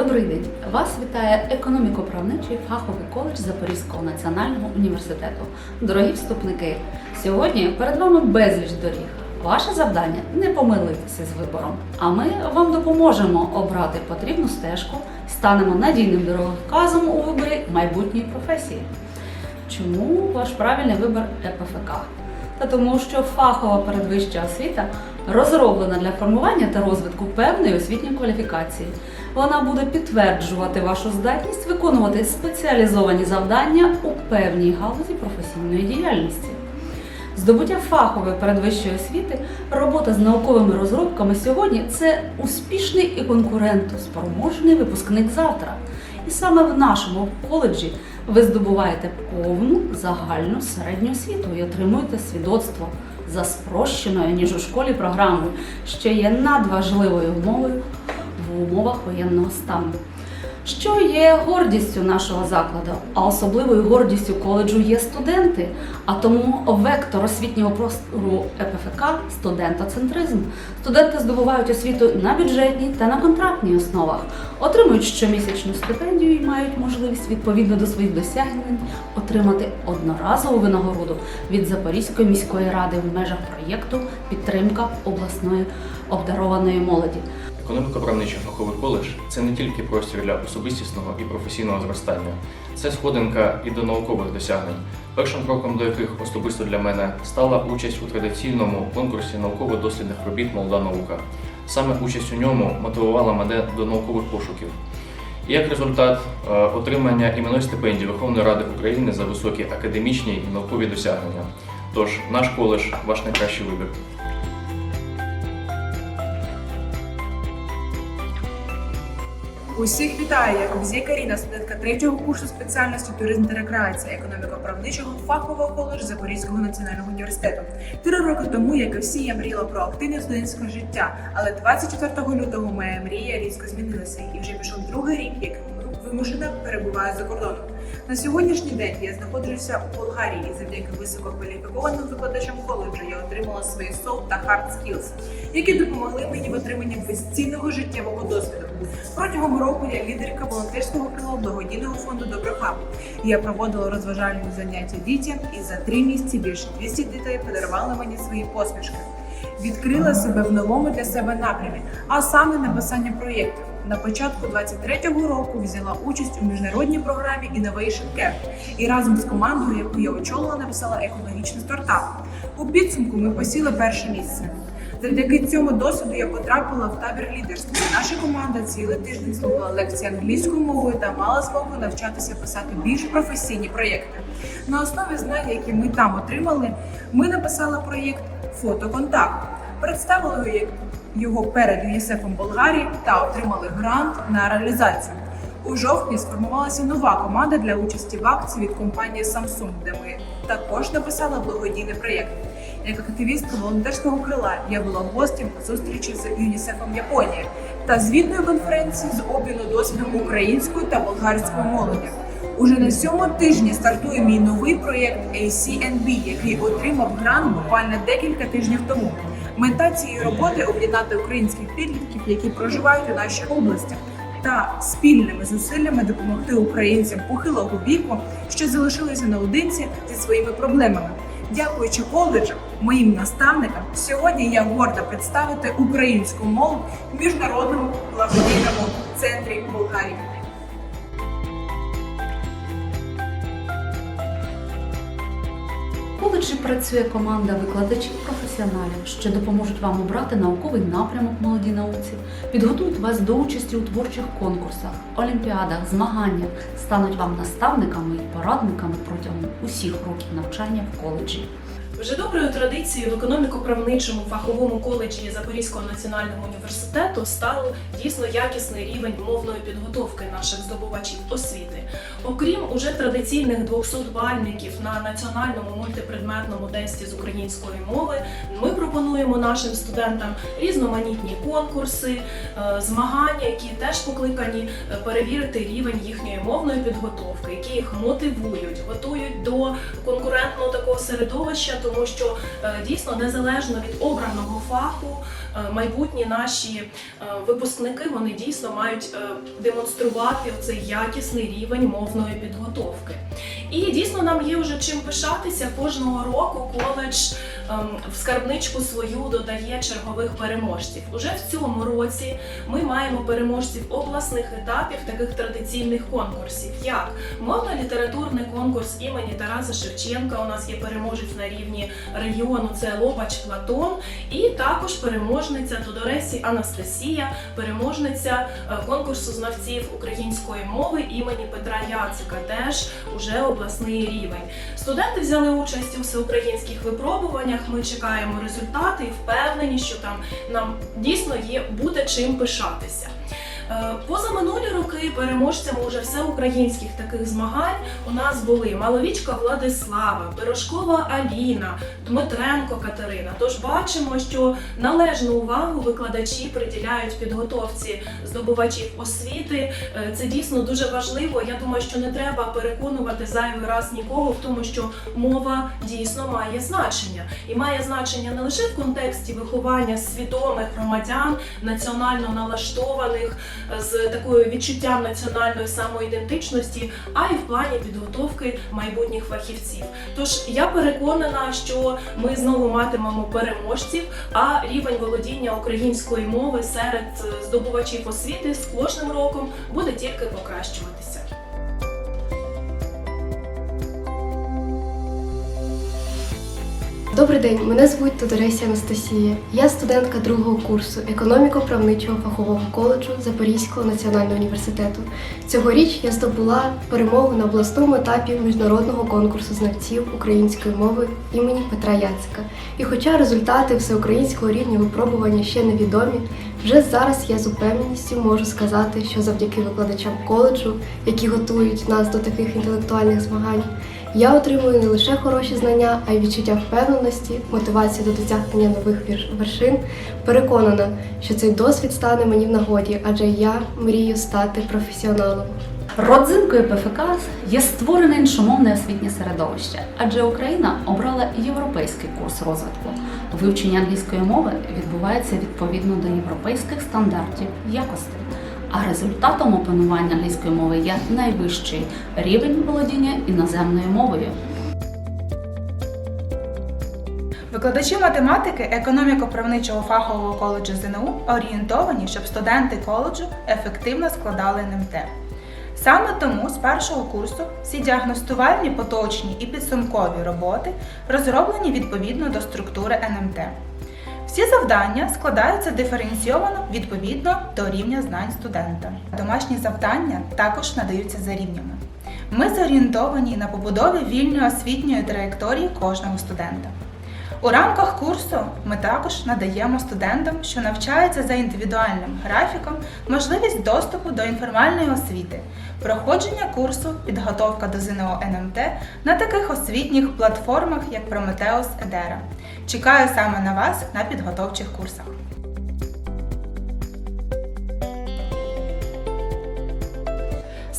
Добрий день! Вас вітає економіко-правничий фаховий коледж Запорізького національного університету. Дорогі вступники, сьогодні перед вами безліч доріг. Ваше завдання не помилитися з вибором, а ми вам допоможемо обрати потрібну стежку, станемо надійним дороговказом у виборі майбутньої професії. Чому ваш правильний вибір ЕПФК? Та тому, що фахова передвища освіта розроблена для формування та розвитку певної освітньої кваліфікації. Вона буде підтверджувати вашу здатність виконувати спеціалізовані завдання у певній галузі професійної діяльності. Здобуття фахової передвищої освіти, робота з науковими розробками сьогодні це успішний і конкурентоспроможний випускник завтра. І саме в нашому коледжі ви здобуваєте повну загальну середню освіту і отримуєте свідоцтво за спрощеною, ніж у школі програмою, що є надважливою умовою в умовах воєнного стану. Що є гордістю нашого закладу, а особливою гордістю коледжу є студенти. А тому вектор освітнього простору ЕПФК студентоцентризм. Студенти здобувають освіту на бюджетній та на контрактній основах, отримують щомісячну стипендію і мають можливість відповідно до своїх досягнень отримати одноразову винагороду від Запорізької міської ради в межах проєкту Підтримка обласної обдарованої молоді. Економіко-правничий фаховий коледж це не тільки простір для особистісного і професійного зростання, це сходинка і до наукових досягнень, першим кроком до яких особисто для мене стала участь у традиційному конкурсі науково-дослідних робіт Молода наука. Саме участь у ньому мотивувала мене до наукових пошуків. І як результат е, отримання іменної стипендії Верховної Ради України за високі академічні і наукові досягнення. Тож наш коледж ваш найкращий вибір. Усіх вітаю, я Ковзій Каріна, студентка третього курсу спеціальності туризм та рекреація економіко-правничого фахового коледжу Запорізького національного університету. Три роки тому, як і всі, я мріяла про активне студентське життя, але 24 лютого моя мрія різко змінилася, і вже пішов другий рік, як вимушена перебуваю за кордоном. На сьогоднішній день я знаходжуся у Болгарії і завдяки висококваліфікованим викладачам коледжу я отримала свої soft та hard skills, які допомогли мені в отриманні безцінного життєвого досвіду. Протягом року я лідерка волонтерського крила благодійного фонду Доброха. Я проводила розважальні заняття дітям, і за три місяці більше 200 дітей подарували мені свої посмішки. Відкрила себе в новому для себе напрямі, а саме написання проєктів. На початку 23-го року взяла участь у міжнародній програмі Innovation Camp і разом з командою, яку я очолила, написала екологічний стартап. У підсумку ми посіли перше місце. Завдяки цьому досвіду я потрапила в табір лідерства. Наша команда цілий тиждень слухала лекції англійською мовою та мала змогу навчатися писати більш професійні проєкти. На основі знань, які ми там отримали, ми написали проєкт Фотоконтакт, представили як- його перед ЮНІСЕФом Болгарії та отримали грант на реалізацію. У жовтні сформувалася нова команда для участі в акції від компанії Samsung, де ми також написали благодійний проєкт. Як активістка волонтерського крила я була гостем зустрічі з ЮНІСЕФом Японії та звітної конференції з обміну досвідом української та болгарської молоді. Уже на сьомому тижні стартує мій новий проєкт ACNB, який отримав грант буквально декілька тижнів тому. Мета цієї роботи об'єднати українських підлітків, які проживають у нашій області, та спільними зусиллями допомогти українцям похилого віку, що залишилися наодинці зі своїми проблемами. Дякуючи коледжам, моїм наставникам, сьогодні я горда представити українську молодь в міжнародному благодійному центрі Болгарії. Коледжі працює команда викладачів професіоналів, що допоможуть вам обрати науковий напрямок в молодій науці, підготують вас до участі у творчих конкурсах, олімпіадах, змаганнях, стануть вам наставниками і порадниками протягом усіх років навчання в коледжі. Вже доброю традицією в економіко-правничому фаховому коледжі Запорізького національного університету стало дійсно якісний рівень мовної підготовки наших здобувачів освіти. Окрім уже традиційних 200 бальників на національному мультипредметному тесті з української мови, ми пропонуємо нашим студентам різноманітні конкурси, е, змагання, які теж покликані е, перевірити рівень їхньої мовної підготовки, які їх мотивують, готують до конкурентного такого середовища, тому що е, дійсно незалежно від обраного фаху, майбутні наші випускники вони дійсно мають демонструвати цей якісний рівень мовної підготовки. І дійсно нам є вже чим пишатися кожного року. Коледж ем, в скарбничку свою додає чергових переможців. Уже в цьому році ми маємо переможців обласних етапів таких традиційних конкурсів, як мовно-літературний конкурс імені Тараса Шевченка. У нас є переможець на рівні регіону. Це Лобач Платон, і також переможниця Тодоресі Анастасія, переможниця е, конкурсу знавців української мови імені Петра Яцика. Теж уже обласний рівень. Студенти взяли участь у всеукраїнських випробуваннях. Ми чекаємо результати і впевнені, що там нам дійсно є буде чим пишатися. Е, Позаминулі роки переможцями уже всеукраїнських таких змагань у нас були Маловічка Владислава, Пирожкова Аліна, Дмитренко Катерина. Тож бачимо, що належну увагу викладачі приділяють підготовці здобувачів освіти. Е, Це дійсно дуже важливо. Я думаю, що не треба переконувати зайвий раз нікого в тому, що мова дійсно має значення, і має значення не лише в контексті виховання свідомих громадян, національно налаштованих з такою відчуттям національної самоідентичності, а й в плані підготовки майбутніх фахівців. Тож я переконана, що ми знову матимемо переможців, а рівень володіння української мови серед е, здобувачів освіти з кожним роком буде тільки покращуватися. Добрий день, мене звуть Тодоресі Анастасія. Я студентка другого курсу економіко-правничого фахового коледжу Запорізького національного університету. Цьогоріч я здобула перемогу на обласному етапі міжнародного конкурсу знавців української мови імені Петра Яцика. І хоча результати всеукраїнського рівня випробування ще невідомі, вже зараз я з упевненістю можу сказати, що завдяки викладачам коледжу, які готують нас до таких інтелектуальних змагань, я отримую не лише хороші знання, а й відчуття впевненості, мотивацію до досягнення нових вершин. Переконана, що цей досвід стане мені в нагоді, адже я мрію стати професіоналом. Родзинкою ПФК є створене іншомовне освітнє середовище, адже Україна обрала європейський курс розвитку. Вивчення англійської мови відбувається відповідно до європейських стандартів якості. А результатом опанування англійської мови є найвищий рівень володіння іноземною мовою. Викладачі математики економіко-правничого фахового коледжу ЗНУ орієнтовані, щоб студенти коледжу ефективно складали НМТ. Саме тому з першого курсу всі діагностувальні поточні і підсумкові роботи розроблені відповідно до структури НМТ. Всі завдання складаються диференційовано відповідно до рівня знань студента. Домашні завдання також надаються за рівнями. Ми зорієнтовані на побудові вільної освітньої траєкторії кожного студента. У рамках курсу ми також надаємо студентам, що навчаються за індивідуальним графіком, можливість доступу до інформальної освіти, проходження курсу, підготовка до ЗНО НМТ на таких освітніх платформах, як Prometheus Edera. Чекаю саме на вас на підготовчих курсах.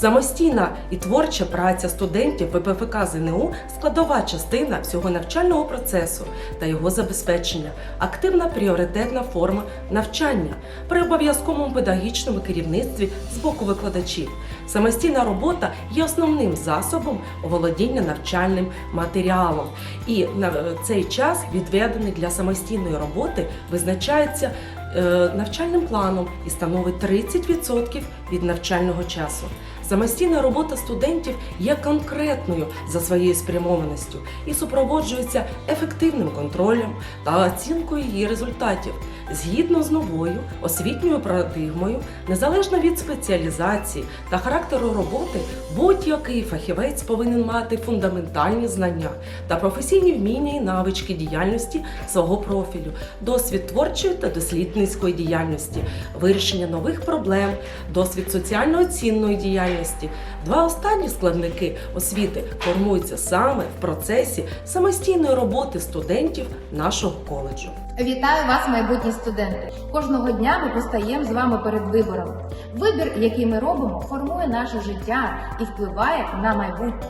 Самостійна і творча праця студентів ВПФК ЗНУ складова частина всього навчального процесу та його забезпечення, активна пріоритетна форма навчання при обов'язковому педагогічному керівництві з боку викладачів. Самостійна робота є основним засобом володіння навчальним матеріалом, і на цей час відведений для самостійної роботи визначається е, навчальним планом і становить 30% від навчального часу. Самостійна робота студентів є конкретною за своєю спрямованістю і супроводжується ефективним контролем та оцінкою її результатів. Згідно з новою освітньою парадигмою, незалежно від спеціалізації та характеру роботи, будь-який фахівець повинен мати фундаментальні знання та професійні вміння і навички діяльності свого профілю, досвід творчої та дослідницької діяльності, вирішення нових проблем, досвід соціально цінної діяльності діяльності. Два останні складники освіти формуються саме в процесі самостійної роботи студентів нашого коледжу. Вітаю вас, майбутні студенти! Кожного дня ми постаємо з вами перед вибором. Вибір, який ми робимо, формує наше життя і впливає на майбутнє.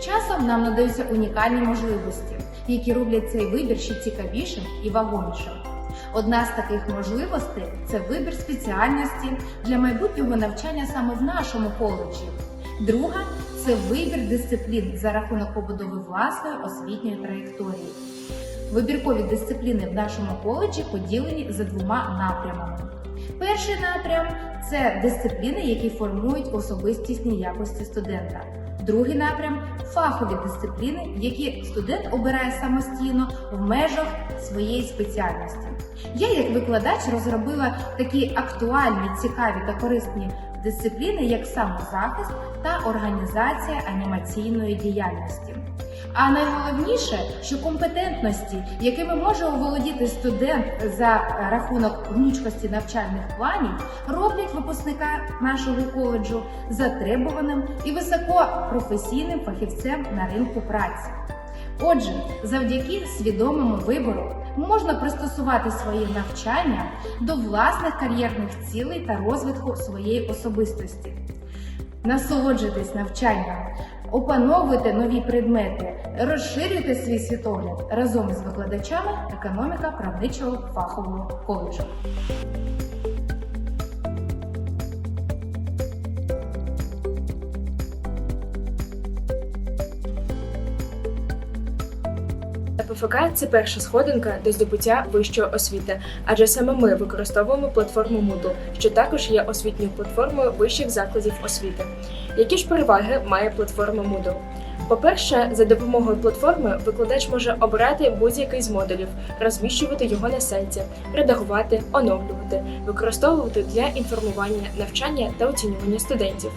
Часом нам надаються унікальні можливості, які роблять цей вибір ще цікавішим і вагомішим. Одна з таких можливостей це вибір спеціальності для майбутнього навчання саме в нашому коледжі. Друга це вибір дисциплін за рахунок побудови власної освітньої траєкторії. Вибіркові дисципліни в нашому коледжі поділені за двома напрямами. Перший напрям це дисципліни, які формують особистісні якості студента. Другий напрям фахові дисципліни, які студент обирає самостійно в межах своєї спеціальності. Я, як викладач, розробила такі актуальні, цікаві та корисні дисципліни, як самозахист та організація анімаційної діяльності. А найголовніше, що компетентності, якими може оволодіти студент за рахунок гнучкості навчальних планів, роблять випускника нашого коледжу затребуваним і високопрофесійним фахівцем на ринку праці. Отже, завдяки свідомому вибору можна пристосувати своє навчання до власних кар'єрних цілей та розвитку своєї особистості. Насолоджуйтесь навчанням, опановуйте нові предмети, розширюйте свій світогляд разом із викладачами економіка правничого фахового коледжу. ПФК це перша сходинка до здобуття вищої освіти, адже саме ми використовуємо платформу Moodle, що також є освітньою платформою вищих закладів освіти. Які ж переваги має платформа Moodle? По-перше, за допомогою платформи викладач може обирати будь-який з модулів, розміщувати його на сайті, редагувати, оновлювати, використовувати для інформування, навчання та оцінювання студентів.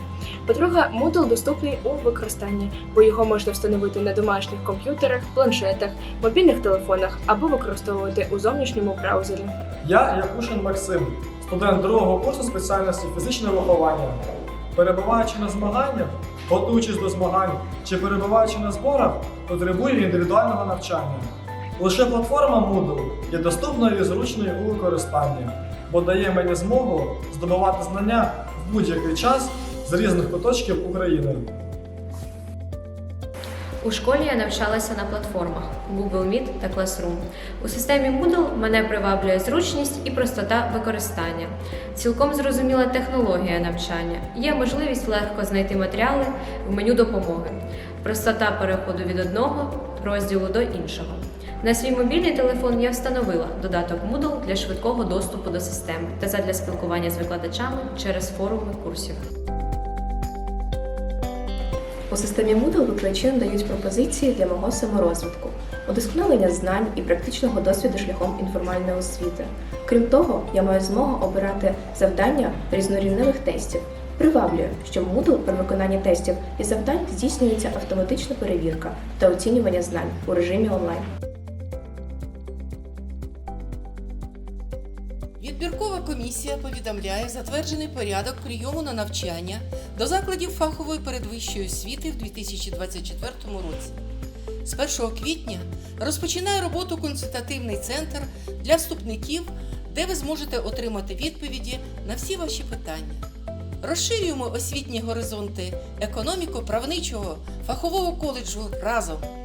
По-друге, Moodle доступний у використанні, бо його можна встановити на домашніх комп'ютерах, планшетах, мобільних телефонах або використовувати у зовнішньому браузері. Я Якушин Максим, студент другого курсу спеціальності фізичне виховання. Перебуваючи на змаганнях, готуючись до змагань чи перебуваючи на зборах, потребує індивідуального навчання. Лише платформа Moodle є доступною і зручною у використанні, бо дає мені змогу здобувати знання в будь-який час з різних куточків України. У школі я навчалася на платформах Google Meet та Classroom. У системі Moodle мене приваблює зручність і простота використання. Цілком зрозуміла технологія навчання. Є можливість легко знайти матеріали в меню допомоги, простота переходу від одного розділу до іншого. На свій мобільний телефон я встановила додаток Moodle для швидкого доступу до системи та задля спілкування з викладачами через форуми курсів. У системі Moodle викладачі надають пропозиції для мого саморозвитку, удосконалення знань і практичного досвіду шляхом інформальної освіти. Крім того, я маю змогу обирати завдання різнорівневих тестів. Приваблює, що в Moodle при виконанні тестів і завдань здійснюється автоматична перевірка та оцінювання знань у режимі онлайн. Комісія повідомляє затверджений порядок прийому на навчання до закладів фахової передвищої освіти в 2024 році. З 1 квітня розпочинає роботу консультативний центр для вступників, де ви зможете отримати відповіді на всі ваші питання. Розширюємо освітні горизонти економіко-правничого фахового коледжу разом.